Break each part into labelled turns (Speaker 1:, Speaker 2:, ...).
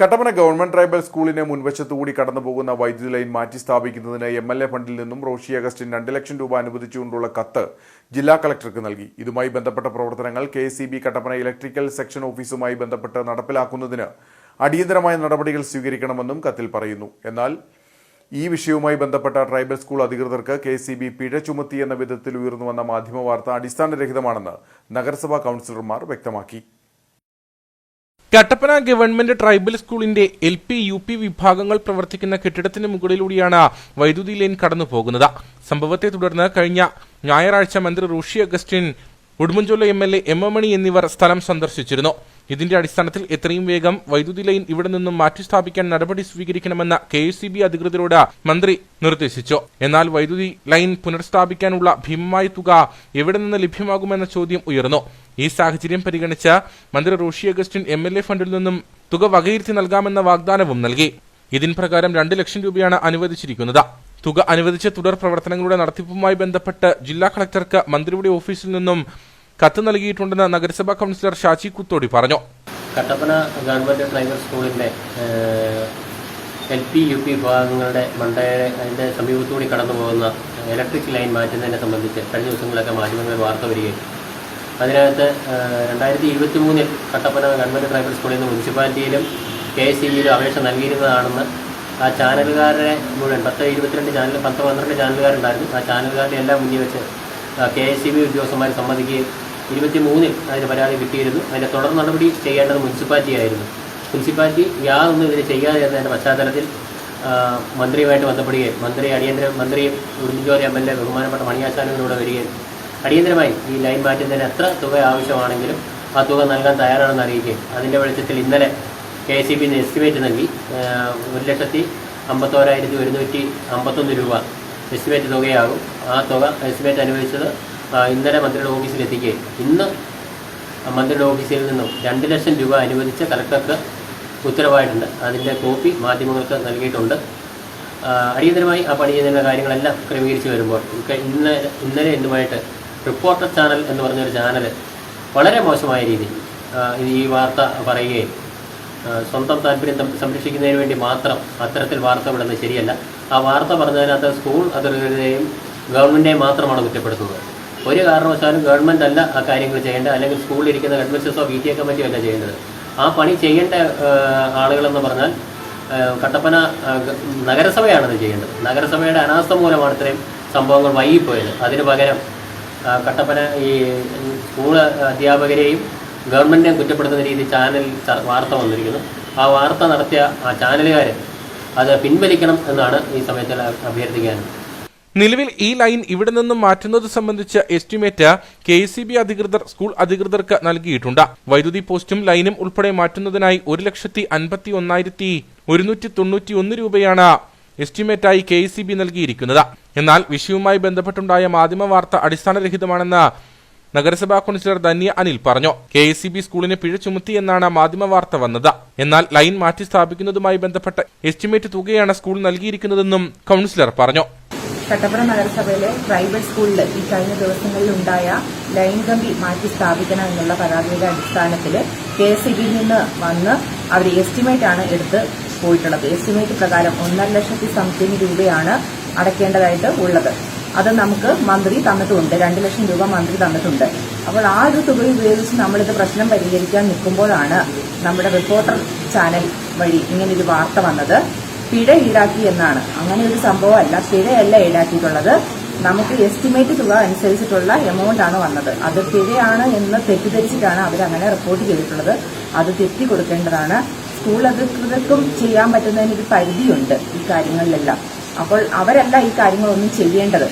Speaker 1: Kattappana government tribal സ്കൂളിന് മുൻവശത്തുകൂടി കടന്നുപോകുന്ന വൈദ്യുതി ലൈൻ മാറ്റി സ്ഥാപിക്കുന്നതിന് എം എൽ എ ഫണ്ടിൽ നിന്നും റോഷി അഗസ്റ്റിൻ രണ്ട് ലക്ഷം രൂപ അനുവദിച്ചുകൊണ്ടുള്ള കത്ത് ജില്ലാ കളക്ടർക്ക് നൽകി. ഇതുമായി ബന്ധപ്പെട്ട പ്രവർത്തനങ്ങൾ കെ കട്ടപ്പന ഇലക്ട്രിക്കൽ സെക്ഷൻ ഓഫീസുമായി ബന്ധപ്പെട്ട് നടപ്പിലാക്കുന്നതിന് അടിയന്തരമായ നടപടികൾ സ്വീകരിക്കണമെന്നും കത്തിൽ പറയുന്നു. എന്നാൽ ഈ വിഷയവുമായി ബന്ധപ്പെട്ട ട്രൈബൽ സ്കൂൾ അധികൃതർക്ക് കെ സി ബി പിഴ ചുമത്തി എന്ന വിധത്തിൽ ഉയർന്നുവന്ന മാധ്യമ വാർത്ത അടിസ്ഥാനരഹിതമാണെന്ന് നഗരസഭാ കൗൺസിലർമാർ വ്യക്തമാക്കി.
Speaker 2: കട്ടപ്പന ഗവൺമെന്റ് ട്രൈബൽ സ്കൂളിന്റെ എൽ പി യു പി വിഭാഗങ്ങൾ പ്രവർത്തിക്കുന്ന കെട്ടിടത്തിന് മുകളിലൂടെയാണ് വൈദ്യുതി ലൈൻ കടന്നു പോകുന്നത് സംഭവത്തെ തുടർന്ന് കഴിഞ്ഞ ഞായറാഴ്ച മന്ത്രി Roshy Augustine Udumbanchola M L A M Mani എന്നിവർ സ്ഥലം സന്ദർശിച്ചിരുന്നു. ഇതിന്റെ അടിസ്ഥാനത്തിൽ എത്രയും വേഗം വൈദ്യുതി ലൈൻ ഇവിടെ നിന്നും മാറ്റി സ്ഥാപിക്കാൻ നടപടി സ്വീകരിക്കണമെന്ന് കെ എസ് അധികൃതരോട് മന്ത്രി നിർദ്ദേശിച്ചു. എന്നാൽ വൈദ്യുതി ലൈൻ പുനഃസ്ഥാപിക്കാനുള്ള ഭീമമായ തുക എവിടെ നിന്ന് ലഭ്യമാകുമെന്ന ചോദ്യം ഉയർന്നു. ഈ സാഹചര്യം പരിഗണിച്ച് മന്ത്രി Roshy Augustine M L A ഫണ്ടിൽ നിന്നും തുക വകയിരുത്തി നൽകാമെന്ന വാഗ്ദാനവും നൽകി. ഇതിൻ പ്രകാരം രണ്ട് ലക്ഷം രൂപയാണ് അനുവദിച്ചിരിക്കുന്നത്. തുക അനുവദിച്ച തുടർ പ്രവർത്തനങ്ങളുടെ നടത്തിപ്പുമായി ബന്ധപ്പെട്ട് ജില്ലാ കളക്ടർക്ക് മന്ത്രിയുടെ ഓഫീസിൽ നിന്നും കത്ത് നൽകിയിട്ടുണ്ടെന്ന് നഗരസഭാ കൗൺസിലർ ഷാജി കുത്തോടി പറഞ്ഞു.
Speaker 3: കട്ടപ്പന ഗവൺമെന്റ് പ്രൈമറി സ്കൂളിന്റെ എൽ പി യു പി വിഭാഗങ്ങളുടെ മണ്ടയുടെ അതിന്റെ സമീപത്തുകൂടി കടന്നു പോകുന്ന ഇലക്ട്രിക് ലൈൻ മാറ്റുന്നതിനെ സംബന്ധിച്ച് കഴിഞ്ഞ ദിവസങ്ങളിലൊക്കെ മാധ്യമങ്ങളിൽ വാർത്ത വരികയും അതിനകത്ത് രണ്ടായിരത്തി ഇരുപത്തി മൂന്നിൽ കട്ടപ്പന ഗവൺമെന്റ് പ്രൈമറി സ്കൂളിൽ നിന്ന് മുനിസിപ്പാലിറ്റിയിലും കെ എസ് സിയിലും അപേക്ഷ നൽകിയിരുന്നതാണെന്ന് ആ ചാനലുകാരുടെ മുഴുവൻ പത്ത് ഇരുപത്തിരണ്ട് ചാനൽ പത്ത് പന്ത്രണ്ട് ചാനലുകാരുണ്ടായിരുന്നു. ആ ചാനലുകാരുടെ എല്ലാം മുന്നിൽ വെച്ച് കെ എസ് സി ബി ഉദ്യോഗസ്ഥന്മാർ സമ്മതിക്കുകയും ഇരുപത്തി മൂന്നിൽ അതിന് പരാതി കിട്ടിയിരുന്നു. അതിന്റെ തുടർ നടപടി ചെയ്യേണ്ടത് മുനിസിപ്പാലിറ്റി ആയിരുന്നു മുനിസിപ്പാലിറ്റി യാതൊന്നും ഇതിന് ചെയ്യാതെ ഇരുന്നതിന്റെ പശ്ചാത്തലത്തിൽ മന്ത്രിയുമായിട്ട് ബന്ധപ്പെടുകയും മന്ത്രി അടിയന്തര മന്ത്രിയും ഉടുമ്പൻചോല എം എൽ എ ബഹുമാനപ്പെട്ട മണിയാശാനോട് വരികയും അടിയന്തരമായി ഈ ലൈൻ മാറ്റുന്നതിന് എത്ര തുക ആവശ്യമാണെങ്കിലും ആ തുക നൽകാൻ തയ്യാറാണെന്ന് അറിയിക്കുകയും അതിന്റെ വെളിച്ചത്തിൽ ഇന്നലെ കെ സി ബിന്ന് എസ്റ്റിമേറ്റ് നൽകി ഒരു ലക്ഷത്തി അമ്പത്തോരായിരത്തി ഒരുന്നൂറ്റി അമ്പത്തൊന്ന് രൂപ എസ്റ്റിമേറ്റ് തുകയാകും. ആ തുക എസ്റ്റിമേറ്റ് അനുവദിച്ചത് ഇന്നലെ മന്ത്രിയുടെ ഓഫീസിൽ എത്തിക്കുകയും ഇന്ന് മന്ത്രിയുടെ ഓഫീസിൽ നിന്നും രണ്ട് ലക്ഷം രൂപ അനുവദിച്ച കലക്ടർക്ക് ഉത്തരവായിട്ടുണ്ട്. അതിന്റെ കോപ്പി മാധ്യമങ്ങൾക്ക് നൽകിയിട്ടുണ്ട്. അടിയന്തരമായി ആ പണി ചെയ്യുന്ന കാര്യങ്ങളെല്ലാം ക്രമീകരിച്ച് വരുമ്പോൾ ഇന്നലെ ഇന്ന് ഇന്നലെ എന്തുമായിട്ട് റിപ്പോർട്ടർ ചാനൽ എന്ന് പറഞ്ഞൊരു ചാനൽ വളരെ മോശമായ രീതിയിൽ ഈ വാർത്ത പറയുകയും സ്വന്തം താല്പര്യം സംരക്ഷിക്കുന്നതിന് വേണ്ടി മാത്രം അത്തരത്തിൽ വാർത്ത വിടുന്നത് ശരിയല്ല. ആ വാർത്ത പറഞ്ഞതിനകത്ത് സ്കൂൾ അധികൃതരെയും ഗവൺമെന്റിനെയും മാത്രമാണ് കുറ്റപ്പെടുത്തുന്നത്. ഒരു കാരണവശാലും ഗവൺമെന്റ് അല്ല ആ കാര്യങ്ങൾ ചെയ്യേണ്ടത്. അല്ലെങ്കിൽ സ്കൂളിലിരിക്കുന്ന ഓഫ് ഇ ടി എ കമ്മിറ്റിയോ അല്ല ചെയ്യേണ്ടത്. ആ പണി ചെയ്യേണ്ട ആളുകളെന്ന് പറഞ്ഞാൽ കട്ടപ്പന നഗരസഭയാണത് ചെയ്യേണ്ടത്. നഗരസഭയുടെ അനാസ്ഥ മൂലമാണ് ഇത്രയും സംഭവങ്ങൾ വൈകിപ്പോയത്. അതിന് പകരം കട്ടപ്പന ഈ സ്കൂൾ അധ്യാപകരെയും ഗവൺമെന്റിനെയും കുറ്റപ്പെടുത്തുന്ന രീതിയിൽ ചാനൽ വാർത്ത വന്നിരിക്കുന്നു. ആ വാർത്ത നടത്തിയ ആ ചാനലുകാർ അത് പിൻവലിക്കണം എന്നാണ് ഈ സമയത്തിൽ അഭ്യർത്ഥിക്കാനുള്ളത്.
Speaker 2: നിലവിൽ ഈ ലൈൻ ഇവിടെ നിന്നും മാറ്റുന്നത് സംബന്ധിച്ച എസ്റ്റിമേറ്റ് കെ സി ബി അധികൃതർ സ്കൂൾ അധികൃതർക്ക് നൽകിയിട്ടുണ്ട്. വൈദ്യുതി പോസ്റ്റും ലൈനും ഉൾപ്പെടെ മാറ്റുന്നതിനായി ഒരു ലക്ഷത്തി അൻപത്തി ഒന്നായിരത്തി ഒരുന്നൂറ്റി തൊണ്ണൂറ്റി ഒന്ന് രൂപയാണ് എസ്റ്റിമേറ്റായി കെ സി ബി നൽകിയിരിക്കുന്നത്. എന്നാൽ വിഷയവുമായി ബന്ധപ്പെട്ടുണ്ടായ മാധ്യമ വാർത്ത അടിസ്ഥാനരഹിതമാണെന്ന് നഗരസഭാ കൗൺസിലർ ധന്യ അനിൽ പറഞ്ഞു. കെ എസ് സി ബി സ്കൂളിന് പിഴ ചുമത്തി എന്നാണ് മാധ്യമ വാർത്ത വന്നത്. എന്നാൽ ലൈൻ മാറ്റി സ്ഥാപിക്കുന്നതുമായി ബന്ധപ്പെട്ട എസ്റ്റിമേറ്റ് തുകയാണ് സ്കൂൾ നൽകിയിരിക്കുന്നതെന്നും കൗൺസിലർ പറഞ്ഞു.
Speaker 4: കട്ടപ്പന നഗരസഭയിലെ പ്രൈവറ്റ് സ്കൂളിൽ ഈ കഴിഞ്ഞ ദിവസങ്ങളിലുണ്ടായ ലൈൻ കമ്പി മാറ്റി സ്ഥാപിക്കണം എന്നുള്ള പരാതിയുടെ അടിസ്ഥാനത്തിൽ കെ എസ് സി ബിയിൽ നിന്ന് വന്ന് അവർ എസ്റ്റിമേറ്റ് ആണ് എടുത്ത് പോയിട്ടുള്ളത്. എസ്റ്റിമേറ്റ് പ്രകാരം ഒന്നര ലക്ഷത്തി സംതിങ് രൂപയാണ് അടയ്ക്കേണ്ടതായിട്ട് ഉള്ളത്. അത് നമുക്ക് മന്ത്രി തന്നിട്ടുണ്ട് രണ്ട് ലക്ഷം രൂപ മന്ത്രി തന്നിട്ടുണ്ട്. അപ്പോൾ ആ ഒരു തുക ഉപയോഗിച്ച് നമ്മളിത് പ്രശ്നം പരിഹരിക്കാൻ നിൽക്കുമ്പോഴാണ് നമ്മുടെ റിപ്പോർട്ടർ ചാനൽ വഴി ഇങ്ങനൊരു വാർത്ത വന്നത്. പിഴ ഈടാക്കി എന്നാണ്. അങ്ങനെ ഒരു സംഭവമല്ല. പിഴയല്ല ഈടാക്കിയിട്ടുള്ളത്. നമുക്ക് എസ്റ്റിമേറ്റ് തുക അനുസരിച്ചിട്ടുള്ള എമൗണ്ട് ആണ് വന്നത്. അത് പിഴയാണ് എന്ന് തെറ്റിദ്ധരിച്ചിട്ടാണ് അങ്ങനെ റിപ്പോർട്ട് ചെയ്തിട്ടുള്ളത്. അത് തെറ്റി കൊടുക്കേണ്ടതാണ്. സ്കൂൾ അധികൃതർക്കും ചെയ്യാൻ പറ്റുന്നതിന് ഒരു പരിധിയുണ്ട് ഈ കാര്യങ്ങളിലെല്ലാം. അപ്പോൾ അവരല്ല ഈ കാര്യങ്ങളൊന്നും ചെയ്യേണ്ടത്.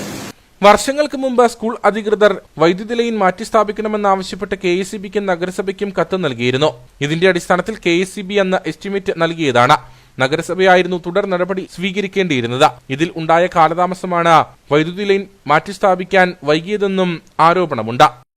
Speaker 2: വർഷങ്ങൾക്ക് മുമ്പ് സ്കൂൾ അധികൃതർ വൈദ്യുതി ലൈൻ മാറ്റി സ്ഥാപിക്കണമെന്നാവശ്യപ്പെട്ട് കെ എസ് സി ബിക്കും നഗരസഭയ്ക്കും കത്ത് നൽകിയിരുന്നു. ഇതിന്റെ അടിസ്ഥാനത്തിൽ കെ എസ് സി ബി എന്ന എസ്റ്റിമേറ്റ് നൽകിയതാണ്. നഗരസഭയായിരുന്നു തുടർ നടപടി സ്വീകരിക്കേണ്ടിയിരുന്നത്. ഇതിൽ ഉണ്ടായ കാലതാമസമാണ് വൈദ്യുതി ലൈൻ മാറ്റിസ്ഥാപിക്കാൻ വൈകിയതെന്നും ആരോപണമുണ്ട്.